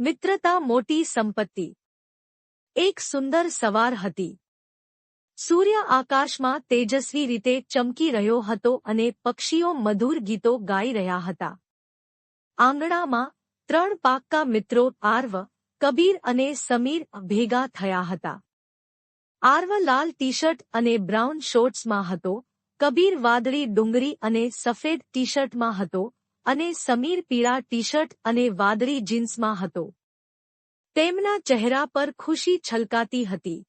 મિત્રતા મોટી સંપત્તિ. એક સુંદર સવાર હતી. સૂર્ય આકાશમાં તેજસ્વી રીતે ચમકી રહ્યો હતો અને પક્ષીઓ મધુર ગીતો ગાઈ રહ્યા હતા. આંગણામાં ત્રણ પાક્કા મિત્રો આર્વ, કબીર અને સમીર ભેગા થયા હતા. આર્વ લાલ ટી શર્ટ અને બ્રાઉન શોર્ટ્સમાં હતો, કબીર વાદળી ડુંગરી અને સફેદ ટી શર્ટમાં હતો અને સમીર પીળા ટી શર્ટ અને વાદળી જીન્સમાં હતો. તેમના ચહેરા પર ખુશી છલકાતી હતી.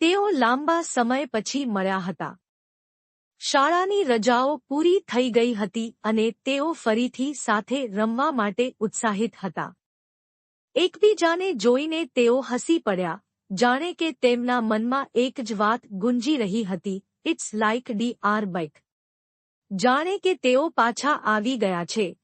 તેઓ લાંબા સમય પછી મળ્યા હતા. શાળાની રજાઓ પૂરી થઈ ગઈ હતી અને તેઓ ફરીથી સાથે રમવા માટે ઉત્સાહિત હતા. એકબીજાને જોઈને તેઓ હસી પડ્યા, જાણે કે તેમના મનમાં એક જ વાત ગુંજી રહી હતી it's like D R bike જાણે કે તેઓ પાછા આવી ગયા છે.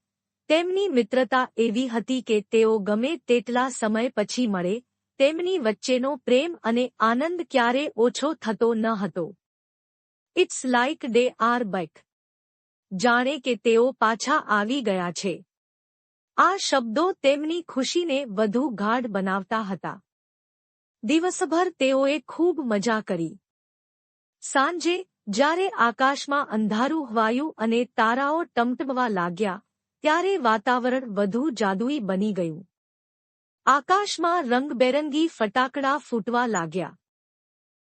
તેમની મિત્રતા એવી હતી કે તેઓ ગમે તેટલા સમય પછી મળે, તેમની વચ્ચેનો પ્રેમ અને આનંદ ક્યારે ઓછો થતો ન હતો. It's like they are back જાણે કે તેઓ પાછા આવી ગયા છે. આ શબ્દો તેમની ખુશીને વધુ ગાઢ બનાવતા હતા. દિવસભર તેઓએ ખૂબ મજા કરી. સાંજે જ્યારે આકાશમાં અંધારું હવાયું અને તારાઓ ટમટમવા લાગ્યા, ત્યારે વાતાવરણ વધુ જાદુઈ બની ગયું. આકાશમાં રંગબેરંગી ફટાકડા ફૂટવા લાગ્યા.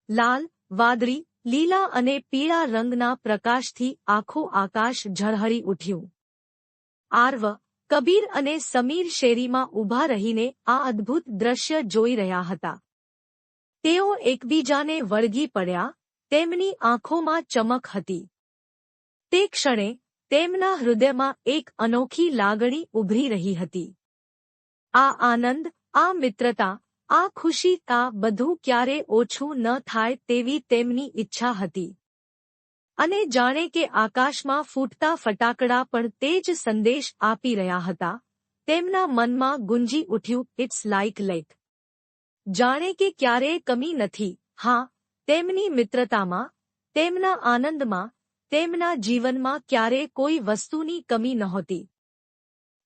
લાલ, વાદળી, લીલા અને પીળા રંગના પ્રકાશથી આખું આકાશ ઝળહળી ઉઠ્યું. આર્વ, કબીર અને સમીર શેરીમાં ઊભા રહીને આ અદ્ભુત દ્રશ્ય જોઈ રહ્યા હતા. તેઓ એકબીજાને વળગી પડ્યા તેમની આંખોમાં ચમક હતી. તે ક્ષણે તેમના હૃદયમાં એક અનોખી લાગણી ઉભરી રહી હતી. આ આનંદ, આ મિત્રતા, આ ખુશી આ બધું ક્યારે ઓછું ન થાય તેવી તેમની ઈચ્છા હતી. અને જાણે કે આકાશમાં ફૂટતા ફટાકડા પણ તે જ સંદેશ આપી રહ્યા હતા. તેમના મનમાં ગુંજી ઉઠ્યું ઇટ્સ લાઇક લેક જાણે કે ક્યારેય કમી નથી. હા તેમની મિત્રતામાં, તેમના આનંદમાં, તેમના જીવનમાં ક્યારે કોઈ વસ્તુની કમી નહોતી.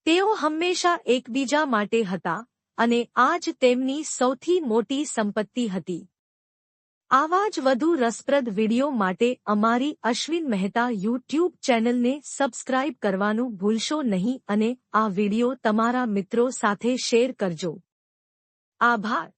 તેઓ હંમેશા એકબીજા માટે હતા અને આજ તેમની સૌથી મોટી સંપત્તિ હતી. આવા જ વધુ રસપ્રદ વિડિયો માટે અમારી અશ્વિન મહેતા યુટ્યુબ ચેનલને સબસ્ક્રાઇબ કરવાનું ભૂલશો નહીં અને આ વિડિયો તમારા મિત્રો સાથે શેર કરજો. આભાર.